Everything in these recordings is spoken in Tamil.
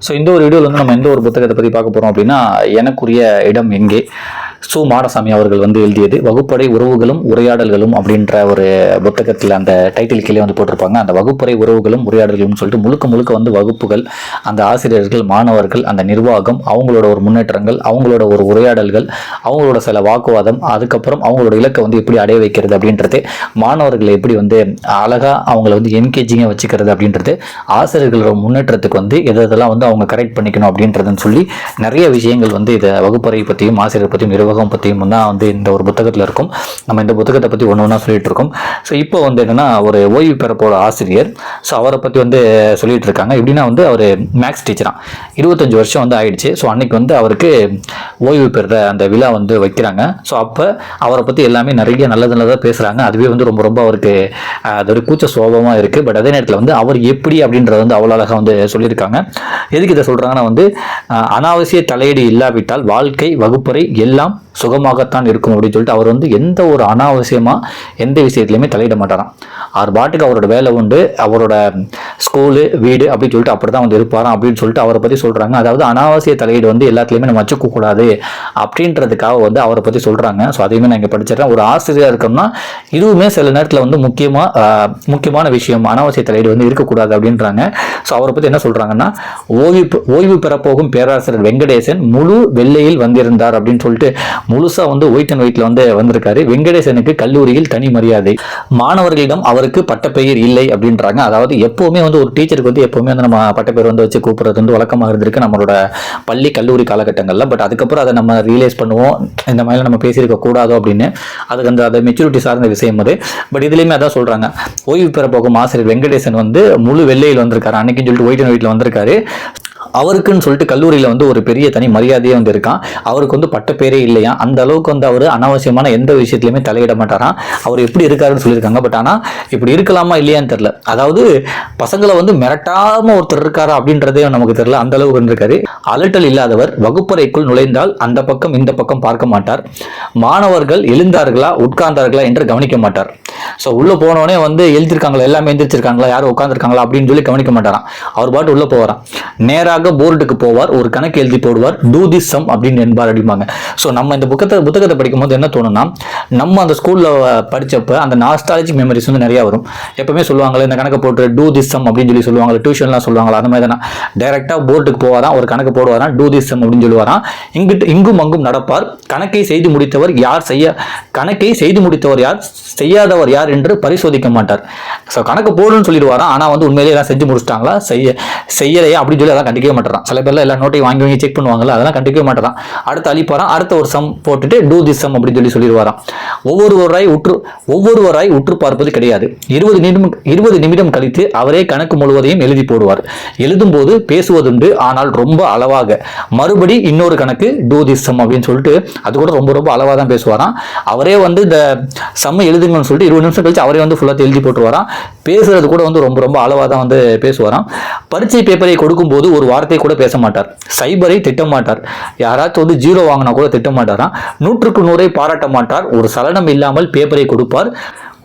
ஸோ இந்த ஒரு வீடியோவில் வந்து நம்ம எந்த ஒரு புத்தகத்தை பற்றி பார்க்க போகிறோம் அப்படின்னா எனக்குரிய இடம் எங்கே? சு மாடசாமி அவர்கள் வந்து எழுதியது வகுப்பறை உறவுகளும் உரையாடல்களும் அப்படின்ற ஒரு புத்தகத்தில் அந்த டைட்டில் கீழே வந்து போட்டிருப்பாங்க. அந்த வகுப்பறை உறவுகளும் உரையாடல்களும் சொல்லிட்டு முழுக்க முழுக்க வந்து வகுப்புகள் அந்த ஆசிரியர்கள் மாணவர்கள் அந்த நிர்வாகம் அவங்களோட ஒரு முன்னேற்றங்கள் அவங்களோட ஒரு உரையாடல்கள் அவங்களோட சில வாக்குவாதம் அதுக்கப்புறம் அவங்களோட இலக்கை வந்து எப்படி அடைய வைக்கிறது அப்படின்றது மாணவர்களை எப்படி வந்து அழகாக அவங்கள வந்து என்கேஜிங்காக வச்சுக்கிறது அப்படின்றது ஆசிரியர்களோட முன்னேற்றத்துக்கு வந்து எது எதெல்லாம் வந்து அவங்க கரெக்ட் பண்ணிக்கணும் அப்படின்றதுன்னு சொல்லி நிறைய விஷயங்கள் வந்து இதை வகுப்பறை பற்றியும் ஆசிரியர் பற்றியும் நிர்வாகம் பற்றியும் தான் வந்து இந்த ஒரு புத்தகத்தில் இருக்கும். நம்ம இந்த புத்தகத்தை பற்றி ஒன்று ஒன்றா சொல்லிட்டு இருக்கோம். ஸோ இப்போ வந்து என்னன்னா ஒரு ஓய்வு பெற போகிற ஆசிரியர் ஸோ அவரை பற்றி வந்து சொல்லிட்டு இருக்காங்க. எப்படின்னா வந்து அவர் மேக்ஸ் டீச்சராக இருபத்தஞ்சு வருஷம் வந்து ஆயிடுச்சு. ஸோ அன்னைக்கு வந்து அவருக்கு ஓய்வு பெறுற அந்த விழா வந்து வைக்கிறாங்க. ஸோ அப்போ அவரை பற்றி எல்லாமே நிறைய நல்லது நல்லதாக பேசுகிறாங்க அதுவே வந்து ரொம்ப ரொம்ப அவருக்கு அது ஒரு கூச்ச சோபமாக இருக்குது பட் அதே நேரத்தில் வந்து அவர் எப்படி அப்படின்றத வந்து அவ்வளோ அழகாக வந்து சொல்லியிருக்காங்க. எதுக்கு இதை சொல்கிறாங்கன்னா வந்து அனாவசிய தலையீடு இல்லாவிட்டால் வாழ்க்கை வகுப்பறை எல்லாம் now. சுகமாகத்தான் இருக்கும் அப்படின்னு சொல்லிட்டு அவர் வந்து எந்த ஒரு அனாவசியமாக எந்த விஷயத்துலையுமே தலையிட மாட்டாராம். அவர் பாட்டுக்கு அவரோட வேலை உண்டு அவரோட ஸ்கூலு வீடு அப்படின்னு சொல்லிட்டு அப்படி தான் வந்து இருப்பாராம் அப்படின்னு சொல்லிட்டு அவரை பற்றி சொல்கிறாங்க அதாவது அனாவசிய தலையீடு வந்து எல்லாத்துலேயுமே நம்ம வச்சுக்கக்கூடாது அப்படின்றதுக்காக வந்து அவரை பற்றி சொல்கிறாங்க ஸோ அதையுமே நான் இங்கே படிச்சிடறேன். ஒரு ஆசிரியராக இருக்கோம்னா இதுவுமே சில நேரத்தில் வந்து முக்கியமாக முக்கியமான விஷயம். அனாவசிய தலையீடு வந்து இருக்கக்கூடாது அப்படின்றாங்க. ஸோ அவரை பற்றி என்ன சொல்கிறாங்கன்னா ஓய்வு பெ- ஓய்வு பெறப்போகும் பேராசிரியர் வெங்கடேசன் முழு வெள்ளையில் வந்திருந்தார் அப்படின்னு சொல்லிட்டு முழுசாக வந்து ஒயிட் அண்ட் ஒயிட்ல வந்து வந்திருக்காரு. வெங்கடேசனுக்கு கல்லூரியில் தனி மரியாதை. மாணவர்களிடம் அவருக்கு பட்டப்பெயர் இல்லை அப்படின்றாங்க. அதாவது எப்போவுமே வந்து ஒரு டீச்சருக்கு வந்து எப்போவுமே வந்து நம்ம பட்டப்பெயர் வந்து வச்சு கூப்பிடுறது வந்து வழக்கமாக இருந்திருக்கு நம்மளோட பள்ளி கல்லூரி காலகட்டங்களில். பட் அதுக்கப்புறம் அதை நம்ம ரியலைஸ் பண்ணுவோம். இந்த மாதிரி நம்ம பேசியிருக்க கூடாதோ அப்படின்னு. அதுக்கு அந்த அதை மெச்சூரிட்டி சார்ந்த விஷயம் அது. பட் இதுலேயுமே அதான் சொல்கிறாங்க ஓய்வு பெற போகும் ஆசிரியர் வெங்கடேசன் வந்து முழு வெள்ளையில் வந்திருக்காரு. அன்னைக்குன்னு சொல்லிட்டு ஒயிட் அண்ட் ஒயிட்ல வந்திருக்காரு. அவருக்குன்னு சொல்லிட்டு கல்லூரியில் வந்து ஒரு பெரிய தனி மரியாதையே வந்து இருக்கான். அவருக்கு வந்து பட்டப்பேரே இல்லையா? அந்த அளவுக்கு வந்து அவர் அனாவசியமான எந்த விஷயத்துலையுமே தலையிட மாட்டாராம். அவர் எப்படி இருக்காருன்னு சொல்லியிருக்காங்க. பட் ஆனால் இப்படி இருக்கலாமா இல்லையான்னு தெரில அதாவது பசங்களை வந்து மிரட்டாமல் ஒருத்தர் இருக்காரா அப்படின்றதே நமக்கு தெரில அந்த அளவுக்கு இருந்திருக்காரு. அலட்டல் இல்லாதவர் வகுப்பறைக்குள் நுழைந்தால் அந்த பக்கம் இந்த பக்கம் பார்க்க மாட்டார். மாணவர்கள் எழுந்தார்களா உட்கார்ந்தார்களா என்று கவனிக்க மாட்டார். ஸோ உள்ளே போனோடனே வந்து எழுதிருக்காங்களா எல்லாமே எழுந்திரிச்சிருக்காங்களா யாரும் உட்காந்துருக்காங்களா அப்படின்னு சொல்லி கவனிக்க மாட்டாராம். அவர் பாட்டு உள்ளே போகிறான் நேராக போர்டுக்கு போவார் ஒரு கணக்கு எழுதி போடுவார். டூ திஸ் சம் அப்படின்னு என்பார் அப்படிம்பாங்க ஸோ நம்ம இந்த புக்கத்தை புத்தகத்தை படிக்கும்போது என்ன தோணும்னா நம்ம அந்த ஸ்கூலில் படித்தப்ப அந்த நாஸ்டாலஜிக் மெமரிஸ் வந்து நிறையா வரும். எப்பவுமே சொல்லுவாங்களே இந்த கணக்கு போட்டு டூ திஸ் சம் அப்படின்னு சொல்லி சொல்லுவாங்க டியூஷன்லாம் சொல்லுவாங்களா அந்த மாதிரி தானே டேரெக்டாக போர்டுக்கு போவாராம் ஒரு கணக்கு போடுவாராம் டூ திஸ் சம் அப்படின்னு சொல்லுவாராம். இங்கிட்டு இங்கும் அங்கும் நடப்பார். கணக்கை செய்து முடித்தவர் யார் செய்ய கணக்கை செய்து முடித்தவர் யார் செய்யாதவர் யார் என்று பரிசோதிக்க மாட்டார். ஸோ கணக்கு போடுன்னு சொல்லிடுவாராம் ஆனால் வந்து உண்மையிலேயே எல்லாம் செஞ்சு முடிச்சிட்டாங்களா? செய்ய செய்யலையா? அப்படின்னு சொல்லி அதெல்லாம் கண்டிக்க மாட்டாராம் சில பேர்லாம் எல்லா நோட்டையும் வாங்கி வாங்கி செக் பண்ணுவாங்கல்ல அதெல்லாம் கண்டுக்கவே மாட்டாராம் அடுத்து அழிப்பாராம் அடுத்த ஒரு சம் போட்டுட்டு டூ தி சம் அப்படின்னு சொல்லி சொல்லிடுவாராம். ஒவ்வொருவராய் உற்று ஒவ்வொருவராய் உற்று பார்ப்பது கிடையாது. இருபது நிமிடம் இருபது நிமிடம் கழித்து அவரே கணக்கு முழுவதையும் எழுதி போடுவார். எழுதும் போது பேசுவதுண்டு ஆனால் ரொம்ப அளவாக. மறுபடி இன்னொரு கணக்கு டூ தி சம் அப்படின்னு சொல்லிட்டு அது கூட ரொம்ப ரொம்ப அளவாக தான் பேசுவாராம். அவரே வந்து இந்த சம்ம எழுதுங்கன்னு சொல்லிட்டு இருபது நிமிஷம் கழிச்சு அவரே வந்து ஃபுல்லாக எழுதி போட்டுருவாராம். பேசுறது கூட வந்து ரொம்ப ரொம்ப அளவாக தான் வந்து பேசுவாராம். பரீட்சை பேப்பரை கொடுக்கும்போது ஒரு வார்த்தை கூட பேச மாட்டார் சைபரை திட்ட மாட்டார் யாராச்சும் வந்து ஜீரோ வாங்கினா கூட திட்ட மாட்டாராம் நூற்றுக்கு நூறை பாராட்ட மாட்டார் ஒரு சலனம் இல்லாமல் பேப்பரை கொடுப்பார்.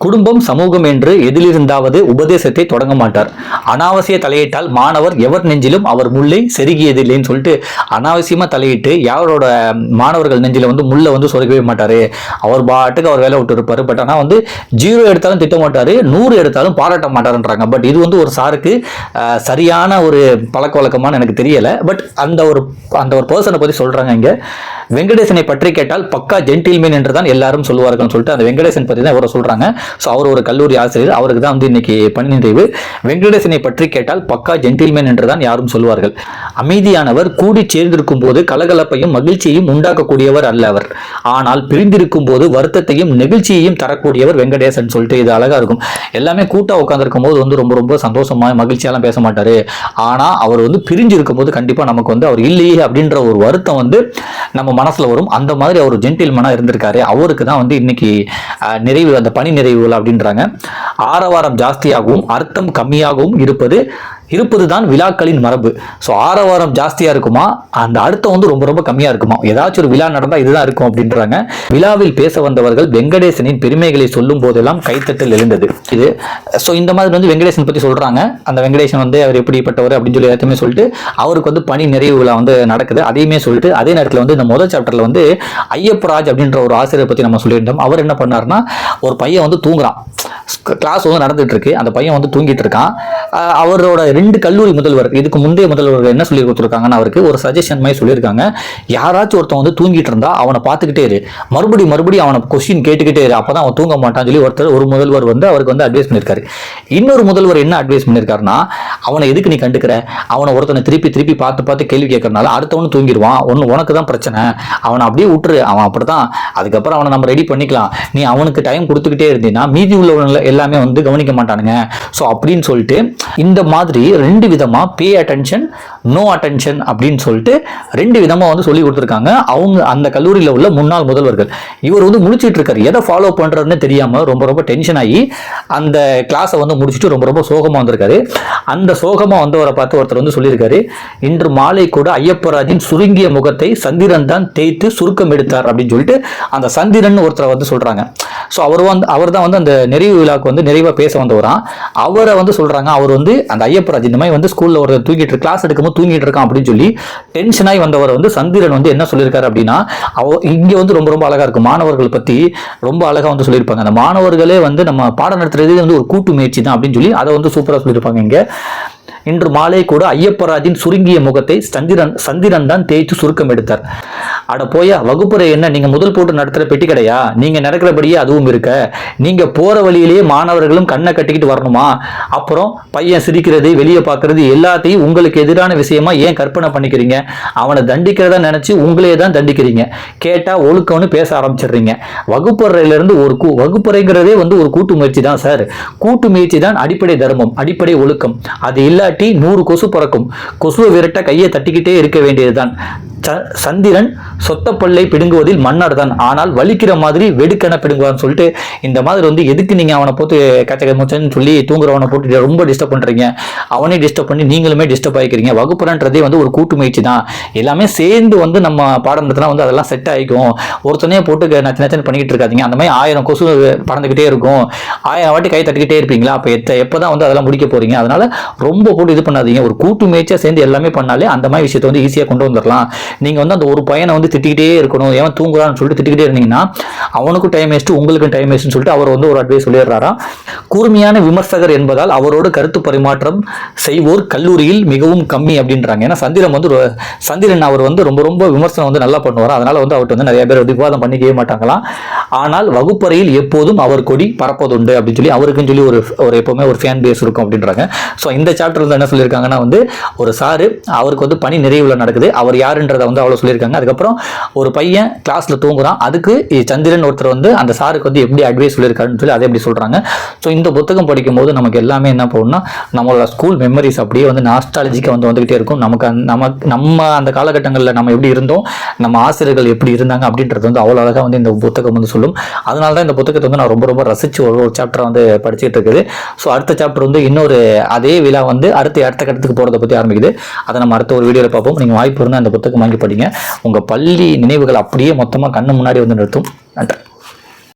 குடும்பம் சமூகம் என்று எதிலிருந்தாவது உபதேசத்தை தொடங்க மாட்டார். அனாவசிய தலையிட்டால் மாணவர் எவர் நெஞ்சிலும் அவர் முல்லை செருகியதில்லைன்னு சொல்லிட்டு அனாவசியமாக தலையிட்டு யாரோட மாணவர்கள் நெஞ்சில் வந்து முல்லை வந்து சொருகவே மாட்டார். அவர் பாட்டுக்கு அவர் வேலை விட்டு இருப்பார். பட் ஆனால் வந்து ஜீரோ எடுத்தாலும் திட்ட மாட்டார் நூறு எடுத்தாலும் பாராட்ட மாட்டாருன்றாங்க. பட் இது வந்து ஒரு சாருக்கு சரியான ஒரு பழக்க வழக்கமான்னு எனக்கு தெரியலை. பட் அந்த ஒரு அந்த ஒரு பர்சனை பற்றி சொல்கிறாங்க இங்கே. வெங்கடேசனை பற்றி கேட்டால் பக்கா ஜென்டில்மேன் என்று தான் எல்லாரும் சொல்லுவார்கள்னு சொல்லிட்டு அந்த வெங்கடேசன் பற்றி தான் இவரை சொல்கிறாங்க ஸோ அவர் ஒரு கல்லூரி ஆசிரியர். அவருக்கு தான் வந்து இன்னைக்கு பணி நிறைவு. வெங்கடேசனை பற்றி கேட்டால் பக்கா ஜென்டில்மேன் என்று தான் யாரும் சொல்வார்கள். அமைதியானவர் கூடி சேர்ந்திருக்கும் போது கலகலப்பையும் மகிழ்ச்சியையும் உண்டாக்கக்கூடியவர் அல்ல அவர். ஆனால் பிரிந்திருக்கும் போது வருத்தத்தையும் நெகிழ்ச்சியையும் தரக்கூடியவர் வெங்கடேசன் சொல்லிட்டு இது அழகா இருக்கும். எல்லாமே கூட்டா உட்காந்துருக்கும் போது வந்து ரொம்ப ரொம்ப சந்தோஷமா மகிழ்ச்சியெல்லாம் பேச மாட்டாரு. ஆனா அவர் வந்து பிரிஞ்சு இருக்கும்போது கண்டிப்பா நமக்கு வந்து அவர் இல்லையே அப்படின்ற ஒரு வருத்தம் வந்து நம்ம மனசுல வரும். அந்த மாதிரி அவர் ஜென்டில்மனா இருந்திருக்காரு. அவருக்கு தான் வந்து இன்னைக்கு நிறைவு அந்த பணி நிறைவு விழா அப்படின்றாங்க. ஆரவாரம் ஜாஸ்தியாகவும் அர்த்தம் கம்மியாகவும் இருப்பது இருப்பது தான் விழாக்களின் மரபு. ஸோ ஆரவாரம் ஜாஸ்தியாக இருக்குமா? அந்த அர்த்தம் வந்து ரொம்ப ரொம்ப கம்மியாக இருக்குமா? ஏதாச்சும் ஒரு விழா நடந்தால் இதுதான் இருக்கும் அப்படின்றாங்க. விழாவில் பேச வந்தவர்கள் வெங்கடேசனின் பெருமைகளை சொல்லும் போதெல்லாம் கைத்தட்டல் எழுந்தது. இது ஸோ இந்த மாதிரி வந்து வெங்கடேசன் பற்றி சொல்கிறாங்க அந்த வெங்கடேசன் வந்து அவர் எப்படிப்பட்டவர் அப்படின்னு சொல்லி எல்லாத்தையுமே சொல்லிட்டு அவருக்கு வந்து பணி நிறைவு விழா வந்து நடக்குது. அதையுமே சொல்லிட்டு அதே நேரத்தில் வந்து இந்த முதல் சாப்டரில் வந்து ஐயப்பராஜ் அப்படின்ற ஒரு ஆசிரியர் பற்றி நம்ம சொல்லியிருந்தோம். அவர் என்ன பண்ணார்னா ஒரு பையன் வந்து தூங்குறான். கிளாஸ் வந்து நடந்துட்டு இருக்கு அந்த பையன் வந்து தூங்கிட்டு இருக்கான் அவரோட ரெண்டு கல்லூரி முதல்வர் இதுக்கு முந்தைய முதல்வர்கள் என்ன சொல்லி கொடுத்துருக்காங்கன்னா அவருக்கு ஒரு சஜஷன் மாதிரி சொல்லியிருக்காங்க. யாராச்சும் ஒருத்தன் வந்து தூங்கிட்டு இருந்தா அவனை பார்த்துக்கிட்டே இரு. மறுபடி மறுபடியும் அவனை கொஸ்டின் கேட்டுக்கிட்டே இரு. அப்பதான் அவன் தூங்க மாட்டான்னு சொல்லி ஒருத்தர் ஒரு முதல்வர் வந்து அவருக்கு வந்து அட்வைஸ் பண்ணியிருக்காரு. இன்னொரு முதல்வர் என்ன அட்வைஸ் பண்ணியிருக்காருன்னா அவனை எதுக்கு நீ கண்டுக்கிற? அவனை ஒருத்தனை திருப்பி திருப்பி பார்த்து பார்த்து கேள்வி கேட்கறனால அடுத்தவனு தூங்கிடுவான். ஒன்று உனக்கு தான் பிரச்சனை. அவனை அப்படியே விட்டுரு. அவன் அப்படிதான் அதுக்கப்புறம் அவனை நம்ம ரெடி பண்ணிக்கலாம். நீ அவனுக்கு டைம் கொடுத்துக்கிட்டே இருந்தீங்கன்னா மீதி உள்ளவங்க எல்லாமே வந்து கவனிக்க மாட்டானுங்க. ஸோ அப்படின்னு சொல்லிட்டு இந்த மாதிரி ரெண்டு விதமாக பே அட்டென்ஷன் நோ அட்டென்ஷன் அப்படின்னு சொல்லிட்டு ரெண்டு விதமாக வந்து சொல்லி கொடுத்துருக்காங்க. அவங்க அந்த கல்லூரியில் உள்ள முன்னாள் முதல்வர்கள். இவர் வந்து முடிச்சிட்டு இருக்காரு. எதை ஃபாலோ பண்ணுறதுன்னு தெரியாமல் ரொம்ப ரொம்ப டென்ஷன் ஆகி அந்த கிளாஸை வந்து முடிச்சுட்டு ரொம்ப ரொம்ப சோகமாக வந்திருக்காரு. அந்த சோகமாக வந்தவரை பார்த்து ஒருத்தர் வந்து சொல்லியிருக்காரு இன்று மாலை கூட ஐயப்பராஜின் சுருங்கிய முகத்தை சந்திரன் தான் தேய்த்து சுருக்கம் எடுத்தார் அப்படின்னு சொல்லிட்டு அந்த சந்திரன் ஒருத்தரை வந்து சொல்றாங்க. ஸோ அவர் வந்து அவர் தான் வந்து அந்த நிறைவு விழாவுக்கு வந்து நிறைவாக பேச வந்தவரான் அவரை வந்து சொல்றாங்க அவர் வந்து அந்த ஐயப்பராஜ் இந்த மாதிரி வந்து ஸ்கூலில் ஒரு தூங்கிட்டு கிளாஸ் எடுக்கும்போது தூங்கிட்டு இருக்கான் அப்படின்னு சொல்லி டென்ஷனாகி வந்தவர் வந்து சந்திரன் வந்து என்ன சொல்லியிருக்காரு அப்படின்னா அவ இங்கே வந்து ரொம்ப ரொம்ப அழகா இருக்கும் மாணவர்கள் பற்றி ரொம்ப அழகா வந்து சொல்லியிருப்பாங்க. அந்த மாணவர்களே வந்து நம்ம பாடம் நடத்துறது வந்து ஒரு கூட்டு முயற்சி தான் அப்படின்னு சொல்லி அதை வந்து சூப்பராக சொல்லியிருப்பாங்க இங்கே. இன்று மாலை கூட ஐயப்பராஜின் சுருங்கிய முகத்தை சந்திரன் சந்திரன் தான் தேய்ச்சு சுருக்கம் எடுத்தார். அட போயா வகுப்பறை என்ன? நீங்க முதல் போட்டு நடத்துற பெட்டி கடையா? நீங்க நடக்கிறபடியே அதுவும் இருக்க. நீங்க போற வழியிலேயே மாணவர்களும் கண்ணை கட்டிக்கிட்டு வரணுமா? அப்புறம் பையன் சிரிக்கிறது வெளியே பார்க்கறது எல்லாத்தையும் உங்களுக்கு எதிரான விஷயமா ஏன் கற்பனை பண்ணிக்கிறீங்க? அவனை தண்டிக்கிறதா நினைச்சு உங்களையே தான் தண்டிக்கிறீங்க. கேட்டா ஒழுக்கம்னு பேச ஆரம்பிச்சிடுறீங்க. வகுப்பறையில இருந்து ஒரு கூ வகுப்பறைங்கிறதே வந்து ஒரு கூட்டு முயற்சி தான் சார். கூட்டு முயற்சி தான் அடிப்படை தர்மம் அடிப்படை ஒழுக்கம். அது இல்லாட்டி நூறு கொசு பறக்கும். கொசுவை விரட்ட கையை தட்டிக்கிட்டே இருக்க வேண்டியதுதான். ச- சந்திரன் சொத்த பல்லை பிடுங்குவதில் மன்னர் தான் ஆனால் வலிக்கிற மாதிரி வெடுக்கென பிடுங்குவான்னு சொல்லிட்டு இந்த மாதிரி வந்து எதுக்கு நீங்கள் அவனை போட்டு கச்ச முச்சன்னு சொல்லி தூங்குறவனை போட்டு ரொம்ப டிஸ்டர்ப் பண்ணுறீங்க அவனே டிஸ்டர்ப் பண்ணி நீங்களுமே டிஸ்டர்ப் ஆகிக்கிறீங்க வகுப்புறன்றதே வந்து ஒரு கூட்டு முயற்சி தான். எல்லாமே சேர்ந்து வந்து நம்ம பாடம் நடத்தினா வந்து அதெல்லாம் செட் ஆகிக்கும் ஒருத்தனே போட்டு நச்சு நச்சன்னு பண்ணிக்கிட்டு இருக்காதீங்க. அந்த மாதிரி ஆயிரம் கொசு பறந்துக்கிட்டே இருக்கும். ஆயிரம் வாட்டி கை தட்டிக்கிட்டே இருப்பீங்களா? அப்போ எத்த எப்போ தான் வந்து அதெல்லாம் முடிக்க போறீங்க? அதனால ரொம்ப போட்டு இது பண்ணாதீங்க. ஒரு கூட்டு முயற்சியாக சேர்ந்து எல்லாமே பண்ணாலே அந்த மாதிரி விஷயத்தை வந்து ஈஸியாக கொண்டு வந்துடலாம் நீங்கள் வந்து அந்த ஒரு பையனை வந்து திட்டிக்கிட்டே இருக்கணும் ஏன் தூங்குறான்னு சொல்லிட்டு திட்டிக்கிட்டே இருந்தீங்கன்னா அவனுக்கும் டைம் வேஸ்ட்டு உங்களுக்கும் டைம் வேஸ்ட்டுன்னு சொல்லிட்டு அவர் வந்து ஒரு அட்வைஸ் சொல்லிடுறாராம் கூர்மையான விமர்சகர் என்பதால் அவரோடு கருத்து பரிமாற்றம் செய்வோர் கல்லூரியில் மிகவும் கம்மி அப்படின்றாங்க. ஏன்னா சந்திரன் வந்து சந்திரன் அவர் வந்து ரொம்ப ரொம்ப விமர்சனம் வந்து நல்லா பண்ணுவார்? அதனால வந்து அவர்கிட்ட வந்து நிறைய பேர் விவாதம் பண்ணிக்கவே மாட்டாங்களாம் ஆனால் வகுப்பறையில் எப்போதும் அவர் கொடி பறப்பதுண்டு அப்படின்னு சொல்லி அவருக்குன்னு சொல்லி ஒரு ஒரு எப்போவுமே ஒரு ஃபேன் பேஸ் இருக்கும் அப்படின்றாங்க. ஸோ இந்த சாப்டர் வந்து என்ன சொல்லியிருக்காங்கன்னா வந்து ஒரு சாரு அவருக்கு வந்து பணி நிறைவில் நடக்குது. அவர் யாருன்றதை வந்து அவ்வளோ சொல்லியிருக்காங்க. அதுக்கப்புறம் ஒரு பையன் கிளாஸ்ல தூங்குறான். அதுக்கு சந்திரன் ஒருத்தர் வந்து அந்த சாருக்கு வந்து எப்படி அட்வைஸ் சொல்லியிருக்காருன்னு சொல்லி அதை எப்படி சொல்றாங்க. ஸோ இந்த புத்தகம் படிக்கும்போது நமக்கு எல்லாமே என்ன போகணும்னா நம்மளோட ஸ்கூல் மெமரிஸ் அப்படியே வந்து நாஸ்டாலஜிக்காக வந்து வந்துகிட்டே இருக்கும். நமக்கு அந்த- நமக்கு நம்ம அந்த காலகட்டங்களில் நம்ம எப்படி இருந்தோம் நம்ம ஆசிரியர்கள் எப்படி இருந்தாங்க அப்படின்றது வந்து அவ்வளோ அழகாக வந்து இந்த புத்தகம் வந்து சொல்லும். அதனால தான் இந்த புத்தகத்தை வந்து நான் ரொம்ப ரொம்ப ரசிச்சு ஒரு ஒரு சாப்டரை வந்து படிச்சுட்டு இருக்குது. ஸோ அடுத்த சாப்டர் வந்து இன்னொரு அதே விழா வந்து அடுத்த அடுத்த கட்டத்துக்கு போகிறத பற்றி ஆரம்பிக்குது. அதை நம்ம அடுத்த ஒரு வீடியோவில் பார்ப்போம். நீங்கள் வாய்ப்பு இருந்தால் அந்த புத்தகம் வாங்கி படிங்க. உங்கள் பள்ளி நினைவுகள் அப்படியே மொத்தமாக கண்ணு முன்னாடி வந்து நிறுத்தும். நன்றி.